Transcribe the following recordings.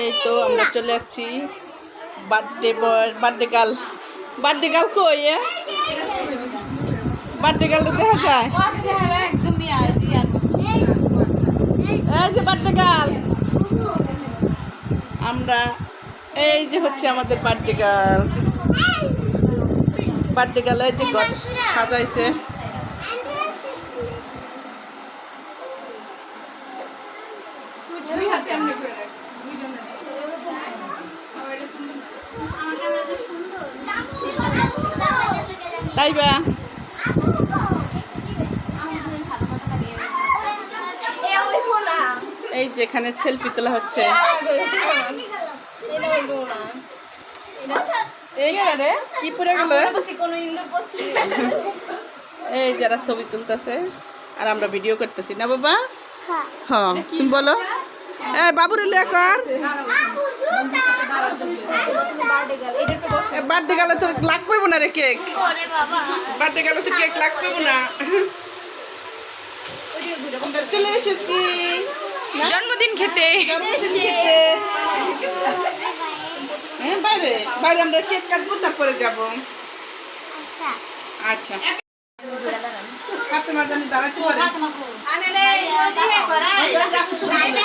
এই তো আমরা চলে যাচ্ছি birthday boy birthday girl birthday girl কই বার্থডে গার্ল দেখা যায়। এই যে বার্থডে গার্ল আমরা, এই যে হচ্ছে আমাদের বার্থডে গার্ল বার্থডে এই যে ঘর সাজাইছে। তাই বা? এই যেখানে সেলফি তোলা হচ্ছে। এই কি পরে গেল? এই যারা ছবি তুলতেছে আর আমরা ভিডিও করতেছি। না বাবা? হ্যাঁ। তুমি বলো। এ বাবুর লেখার বার্থডে গেলে তো লাগবে না রে কেক? বার্থডে গেলে তো কেক লাগবে না। আমরা চলে এসেছি। জন্মদিন খেতে। জন্মদিন খেতে। হ্যাঁ বাইরে বাইরে আমরা কেক কাটবো তারপরে যাব। আচ্ছা। দাঁড়াতে পারে।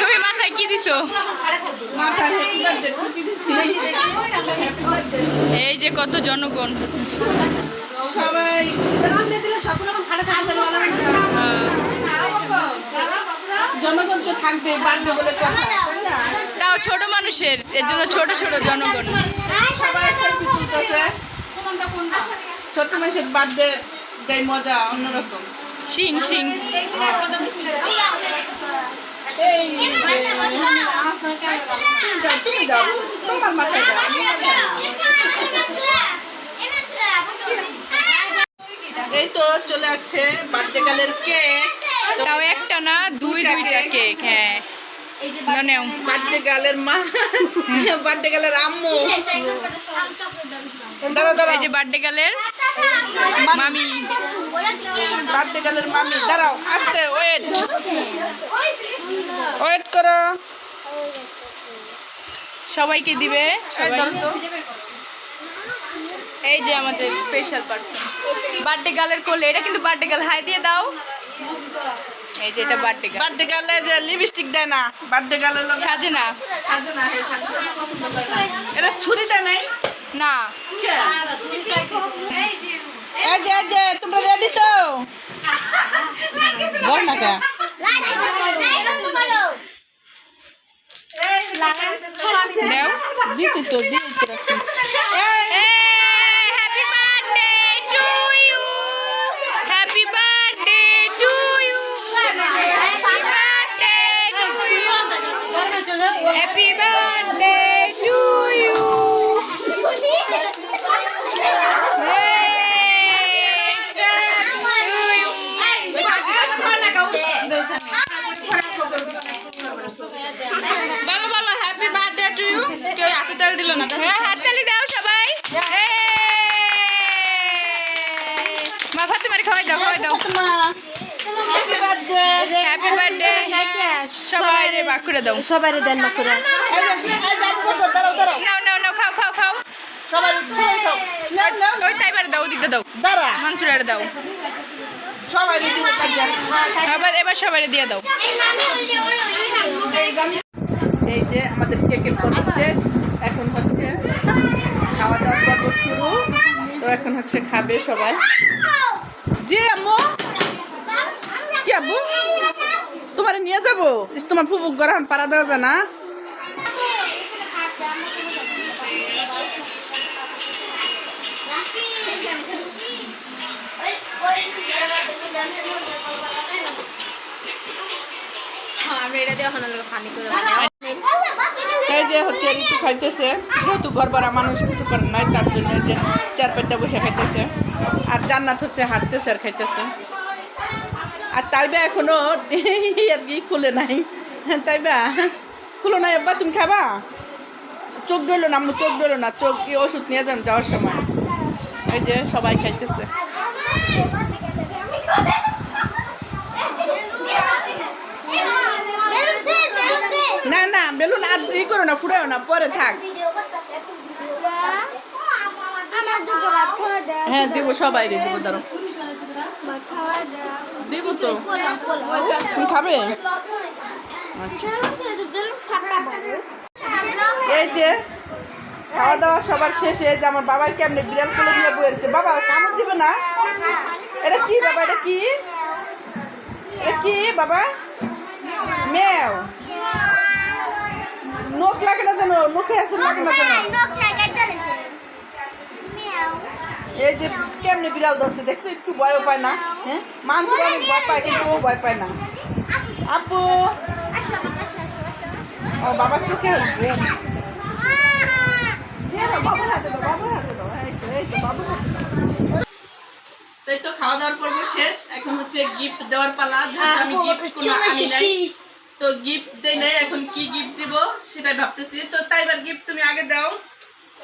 তুমি মাথায় কি দিছো? এই যে কত জনগণ। সবাই। জনগণ তো থাকবে বার্থডে বলে কথা তাও ছোট মানুষের এর জন্য ছোট ছোট জনগণ। সবাই সেলফি তুলতেছে। ছোট মানুষের বার্থডে দেয় মজা অন্যরকম সিং সিং এই তো চলে যাচ্ছে বার্থডে গালের কেক তাও একটা না দুই দুইটা কেক হ্যাঁ বার্থডে গালের মা বার্থডে গালের আম্মু দাঁড়া দাঁড়া এই যে বার্থডে গালের মামি। বার্থডে গালের মামি। দাঁড়াও আস্তে ওয়েট ওয়েট করো। সবাইকে দিবে? এই যে আমাদের স্পেশাল পার্সন বার্থডে গালের কোলে এটা কিন্তু বার্থডে গাল। হাই দিয়ে দাও। এই যে এটা বার্থডে গাল। বার্থডে গালে যে লিপস্টিক দেয় না বার্থডে গালের সাজে না। সাজে না। এটা ছুরি দেয় নাই। না? এই যে এই যে, তোমরা রেডি তো? বল না কে দিতে তো দিতে তো রাখছি। Happy birthday to you happy birthday to you happy birthday to you বলো বলো হ্যাপি বার্থডে টু ইউ কেউ হাতে তাল দিল না হ্যাঁ হাততালি দাও সবাই মা ফাতেমারে খাওয়াই দাও খাওয়াই দাও হ্যাপি বার্থডে হ্যাপি বার্থডে সবাই রে বাক করে দাও। সবাই দেন না করে এই যে এই যে আপু কত দাঁড়াও দাঁড়াও। নাও নাও নাও খাও খাও খাও। সবাই সবাই খাও। নাও নাও। ওই তাইবার দাও ওদিকটা দাও। দাঁড়া। মানসুরারে দাও। আবার এবার সবাই দিয়ে দাও। এই এই যে আমাদের কেকের পর্ব শেষ। এখন হচ্ছে খাওয়া দাওয়ার পর্ব শুরু। তো এখন হচ্ছে খাবে সবাই। যে আম্মু! কি আব্বু তোমার নিয়ে যাব। তোমার ফুবু গরহান পাড়া দেওয়া যায় না। করে এই যে হচ্ছে ঋতু খাইতেছে। যেহেতু ঘর ভরা মানুষ কিছু করে নাই তার জন্য যে চার পাঁচটা বসে খাইতেছে। আর জান্নাত হচ্ছে হাঁটতেছে আর খাইতেছে। আর তাইবা এখনও আর কি খুলে নাই। তাইবা খুলো নাই আব্বা তুমি খাবা? চোখ ডলো না চোখ ডলো না। চোখ কি ওষুধ নিয়ে যান যাওয়ার সময়? এই যে সবাই খাইতেছে। না না বেলুন আর ই করো না ফুটাও না পরে থাক। হ্যাঁ দিব সবাই দিব দেয় দিব তো। তুমি খাবে? আচ্ছা। এই যে খাওয়া দাওয়া সবার শেষে যে আমার বাবার কেমনে বিড়াল কোলে নিয়ে বইয়েছে বাবা কামড় দিবে না? এটা কি বাবা এটা কি? এটা কি বাবা? মেও নখ লাগে না জানো নখে আসে লাগে না জানো এই যে কেমনে বিড়াল ধরছে দেখছ? একটু ভয়ও পায় না হ্যাঁ? মানুষ অনেক ভয় পায় কিন্তু ও ভয় পায় না। আপু! ও বাবার চোখে হচ্ছে তাই তো খাওয়া দাওয়ার পর্ব শেষ। এখন হচ্ছে গিফট দেওয়ার পালা। আমি গিফট কোনো আনি নাই তো গিফট দেই নাই। এখন কি গিফট দিব সেটাই ভাবতেছি। তো তাই এবার গিফট তুমি আগে দাও।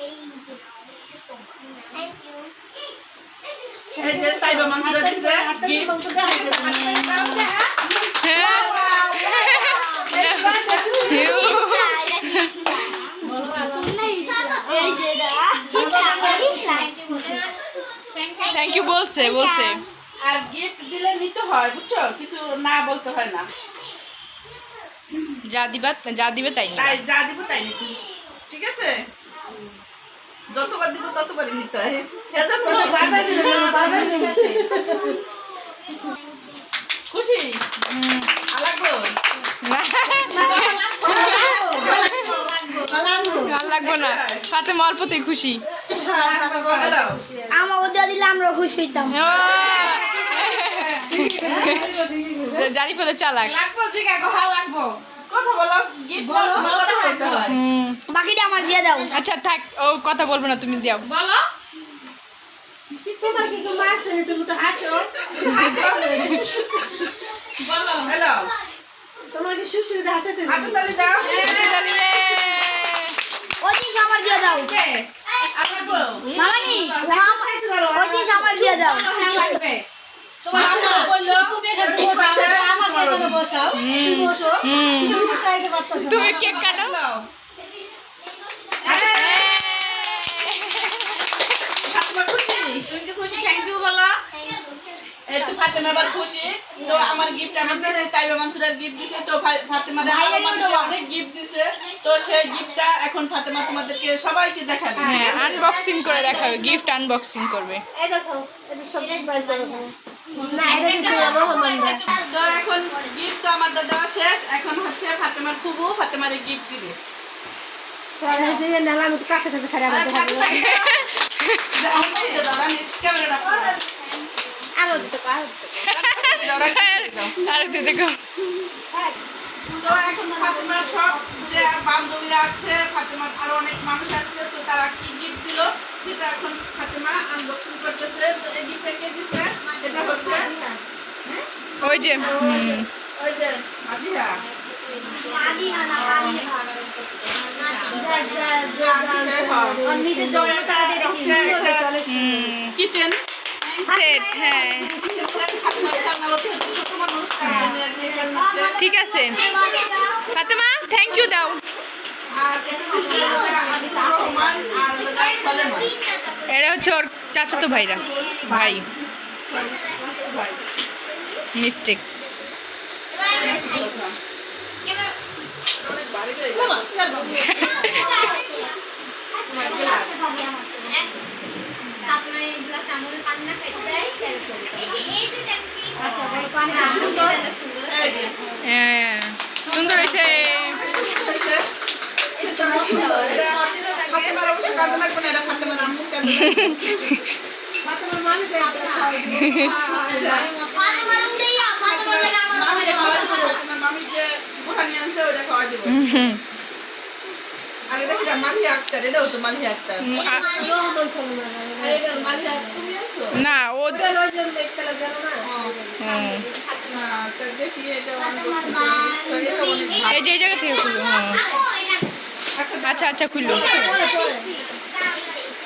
এই যে তাইবা মাংসটা দিছে। থ্যাংক ইউ বলছে বলছে। আর গিফট দিলে নিতে হয় বুঝছ? কিছু না বলতে হয় না। যা দিবা যা দিবে তাই তাই যা দিব তাই ঠিক আছে? যতবার দিব ততবারই নিতে হয়। খুশি? লাগবো লাগবো না। সাথে অল্পতেই খুশি। দিলে আমরা খুশি হইতাম। জানি ফেলে চালাক। লাগবো জিগা গহা লাগবো। কথা বলো গিফট হয়। বাকিটা আমার দিয়ে দাও। আচ্ছা থাক ও কথা বলব না তুমি দাও বলো। বলো। হ্যালো। হাতে তালি দাও। চালিয়ে। ওই জিনিস আমার দিয়ে দাও। কে? আর লাগবো মামানি ওই জিনিস আমার দিয়ে দাও। হ্যাঁ লাগবে। তুমি কেক কাটো? খুশি? তুমি কি খুশি? থ্যাংক ইউ বলো। তো ফাতেমা আবার খুশি। তো আমার গিফট আমি দিয়েছি তাইবা মানসুরের গিফট দিছে তো ফা- ফাতেমার অনেক গিফট দিছে। তো সেই গিফটটা এখন ফাতেমা তোমাদেরকে সবাইকে দেখাবে হ্যাঁ আনবক্সিং করে দেখাবে গিফট আনবক্সিং করবে। তো এখন গিফট তো আমার দেওয়া শেষ। এখন হচ্ছে ফাতেমার খুবু ফাতেমার গিফট দিবে। কাছে কাছে খারাপ আর থাক, থাক। যাও, দিয়ে দাও, আমি ক্যামেরাটা ফলো। আরও দিতে পারো আর তো এখন ফাতেমার সব যে বান্ধবীরা আছে ফাতেমার আরও অনেক মানুষ আসছে তো তারা কি গিফট দিল সেটা এখন ফাতেমা আনবক্সিং করতেছে। তো এই গিফটটা কে দিছে? এটা হচ্ছে? ওই যে হুম। ওই যে কিচেন। সেট হ্যাঁ। ঠিক আছে। ফাতেমা থ্যাংক ইউ দাও। এরা হচ্ছে ওর চাচাতো ভাইরা ভাই। মিস্টেক হ্যাঁ সুন্দর হয়েছে। না ও হুম। তো দেখি এটা অনেক তো এটা অনেক ভালো। এই যে জায়গা থেকে খুললো আচ্ছা আচ্ছা আচ্ছা খুললো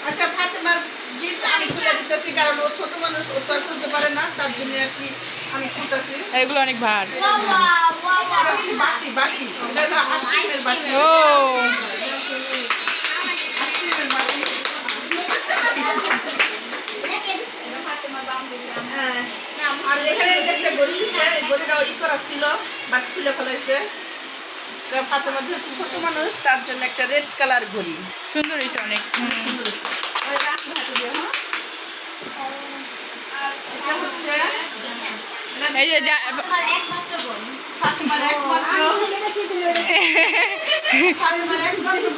আচ্ছা ফাতেমার গিফট আমি খুলে দিতেছি কারণ ও ছোট মানুষ ও তো খুলতে পারে না তার জন্য আর কি আমি খুলতেছি। এগুলো অনেক ভার। বাটি বাটি। আইসক্রিমের বাটি। ও। হ্যাঁ। আর এখানে গড়ি দিছে গড়িটা ই করা ছিল বাট খুলে ফেলাইছে তো ফাতেমা যেহেতু ছোট মানুষ তার জন্য একটা রেড কালার ঘড়ি সুন্দর হয়েছে অনেক। সুন্দর হয়েছে। ওই রাখো হাতে দিয়ে, হ্যাঁ? আর এটা হচ্ছে এটা এই যে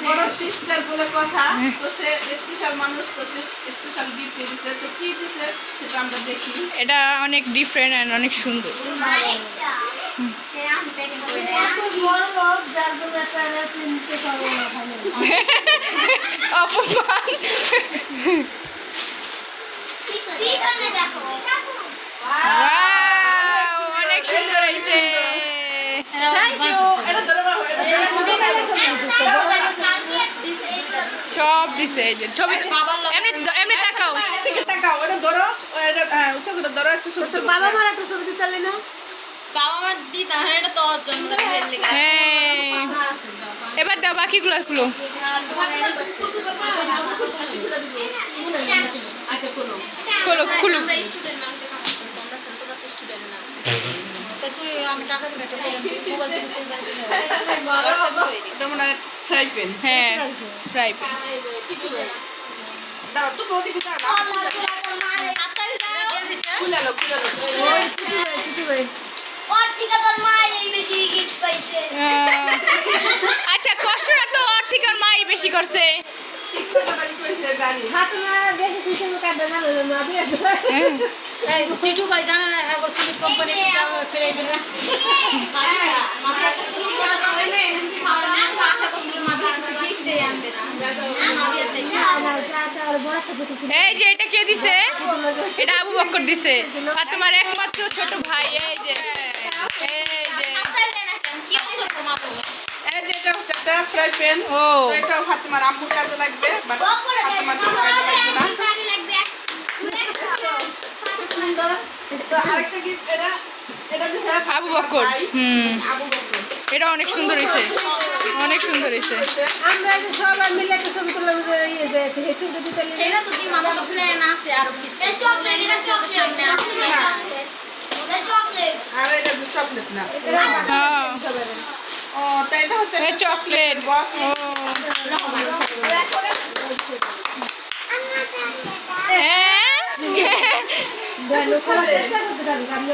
বড় সিস্টার বলে কথা তো সে স্পেশাল মানুষ তো সে স্পেশাল গিফট দিচ্ছে তো কি দিচ্ছে সেটা আমরা দেখি এটা অনেক ডিফারেন্ট অ্যান্ড অনেক সুন্দর। অপমান অনেক সুন্দর হয়েছে। সব দিছে এই যে ছবি এমনি এমনি তাকাও। তাকাও, এটা ধরো, হ্যাঁ, উঁচু করে ধরো, একটু ছোট বাবা মার একটা ছবি দিতে না? বাবা মার দিতাম হ্যাঁ এটা তো জন্মদিনের লেগে হ্যাঁ। এবার দাও বাকিগুলো খুলো। আচ্ছা, খোলো। খুলো খুলো। আমরা স্টুডেন্ট আমরা আমরা তোমরা তো স্টুডেন্ট না তো তুই আমি টাকা দিলে একটা মোবাইল থেকে চলবে করে দিই। এটা মনে হয় fry হ্যাঁ ফ্রাই প্যান দাঁড়াও, তুমি ওদিকে যাও না, হাততালি দাও। খুলে নাও, খুলে নাও। আচ্ছা কষ্টটা তো ওর থেকে ওর মাই বেশি করছে। এই যে এটা কে দিছে? এটা আবু বক্কর দিছে। আর তোমার একমাত্র ছোট ভাই, এই যে এই যে হাততালি দেন না কেন কি অবস্থা তোমার এই যে এটা হচ্ছে একটা fry pan। ও এটাও ফাতেমার আম্মুর কাজে লাগবে, but ফাতেমার কোনো কাজে লাগবে না। সুন্দর। তো আরেকটা gift, এটা- এটা দিছে আবু বক্কর হুম আবু বকর। এটা অনেক সুন্দর হয়েছে অনেক সুন্দর হয়েছে আমরা যে সবাই মিলে একটা ছবি তুললাম যে ইয়ে যে এই ছবি দিতে এটা তো কি মামা তো প্ল্যান আছে আর কিছু সামনে আছে এটা হচ্ছে না। ও, তো এটা হচ্ছে এই একটা চকলেট box। হ্যাঁ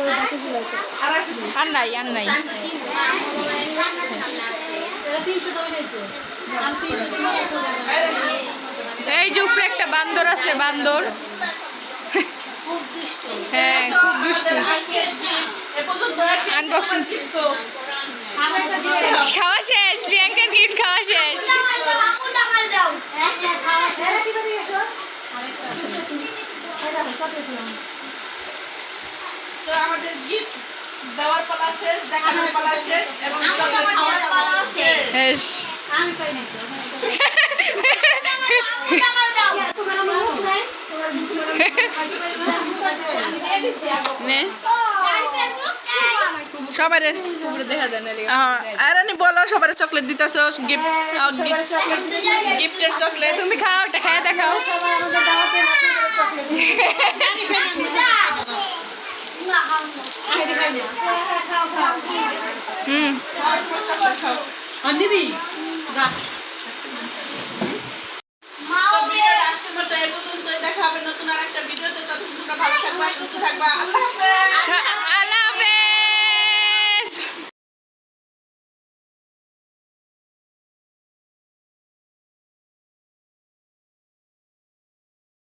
বাকি দিলাইছি আর নাই আর নাই এই যে উপরে একটা বান্দর আছে বান্দর। হ্যাঁ খুব দুষ্টু। আজকে খাওয়া শেষ প্রিয়াঙ্কার গিফট খাওয়া শেষ। তো আমাদের গিফট দেওয়ার পালা শেষ দেখানোর পালা শেষ এবং খাওয়ার পালা শেষ। আমি পাই না। নে সবাই দেখা যায় না আর বলো সবার চকলেট দিতেছো গিফট গিফটের চকলেট তুমি খাও এটা খাইয়া দেখাও হুম। দেখা হবে নতুন আর একটা ভিডিওতে। ততক্ষণ ভালো থাকবা সুস্থ থাকবা। আল্লাহ